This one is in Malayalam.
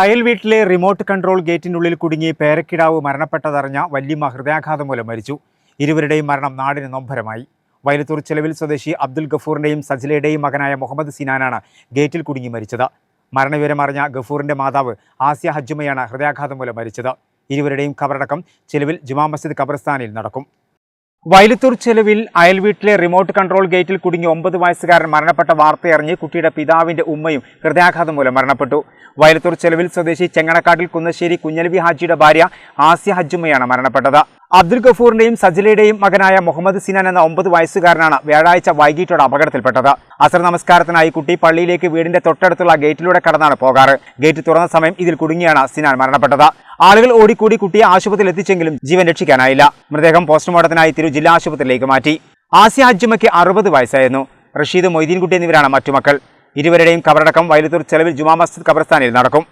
അയൽ വീട്ടിലെ റിമോട്ട് കൺട്രോൾ ഗേറ്റിനുള്ളിൽ കുടുങ്ങി പേരക്കിടാവ് മരണപ്പെട്ടതറിഞ്ഞ വല്യമ്മ ഹൃദയാഘാതം മൂലം മരിച്ചു. ഇരുവരുടെയും മരണം നാടിന് നൊമ്പരമായി. വയലത്തൂർ ചെലവിൽ സ്വദേശി അബ്ദുൽ ഗഫൂറിന്റെയും സജിലയുടെയും മകനായ മുഹമ്മദ് സിനാനാണ് ഗേറ്റിൽ കുടുങ്ങി മരിച്ചത്. മരണവിവരം അറിഞ്ഞ ഗഫൂറിന്റെ മാതാവ് ആസിയ ഹജ്ജുമയാണ് ഹൃദയാഘാതം മൂലം മരിച്ചത്. ഇരുവരുടെയും ഖബറടക്കം ചെലവിൽ ജുമാ മസ്ജിദ് ഖബർസ്ഥാനിൽ നടക്കും. വയലത്തൂർ ചെലവിൽ അയൽവീട്ടിലെ റിമോട്ട് കൺട്രോൾ ഗേറ്റിൽ കുടുങ്ങി ഒമ്പത് വയസ്സുകാരൻ മരണപ്പെട്ട വാർത്തയറിഞ്ഞ് കുട്ടിയുടെ പിതാവിന്റെ ഉമ്മയും ഹൃദയാഘാതം മൂലം മരണപ്പെട്ടു. വയലത്തൂർ ചെലവിൽ സ്വദേശി ചെങ്ങണക്കാട്ടിൽ കുന്നശ്ശേരി കുഞ്ഞലവി ഹാജിയുടെ ഭാര്യ ആസിയ ഹജ്ജുമ്മയാണ് മരണപ്പെട്ടത്. അബ്ദുൽ ഗഫൂറിന്റെയും സജിലയുടെയും മകനായ മുഹമ്മദ് സിനാൻ എന്ന ഒമ്പത് വയസ്സുകാരനാണ് വ്യാഴാഴ്ച വൈകിട്ടോടെ അപകടത്തിൽപ്പെട്ടത്. അസർ നമസ്കാരത്തിനായി കുട്ടി പള്ളിയിലേക്ക് വീടിന്റെ തൊട്ടടുത്തുള്ള ഗേറ്റിലൂടെ കടന്നാണ് പോകാറ്. ഗേറ്റ് തുറന്ന സമയം ഇതിൽ കുടുങ്ങിയാണ് സിനാൻ മരണപ്പെട്ടത്. ആളുകൾ ഓടിക്കൂടി കുട്ടിയെ ആശുപത്രിയിൽ എത്തിച്ചെങ്കിലും ജീവൻ രക്ഷിക്കാനായില്ല. മൃതദേഹം പോസ്റ്റ്മോർട്ടത്തിനായി തിരു ജില്ലാ ആശുപത്രിയിലേക്ക് മാറ്റി. ആസിയ അജ്ജുമയ്ക്ക് അറുപത് വയസ്സായിരുന്നു. റഷീദ് മൊയ്തീൻകുട്ടി എന്നിവരാണ് മറ്റു മക്കൾ ഇരുവരുടെയും കബറടക്കം വയലത്തൂർ ചെലവിൽ ജുമാ മസ്ജിദ് ഖബർസ്ഥാനിൽ നടക്കും.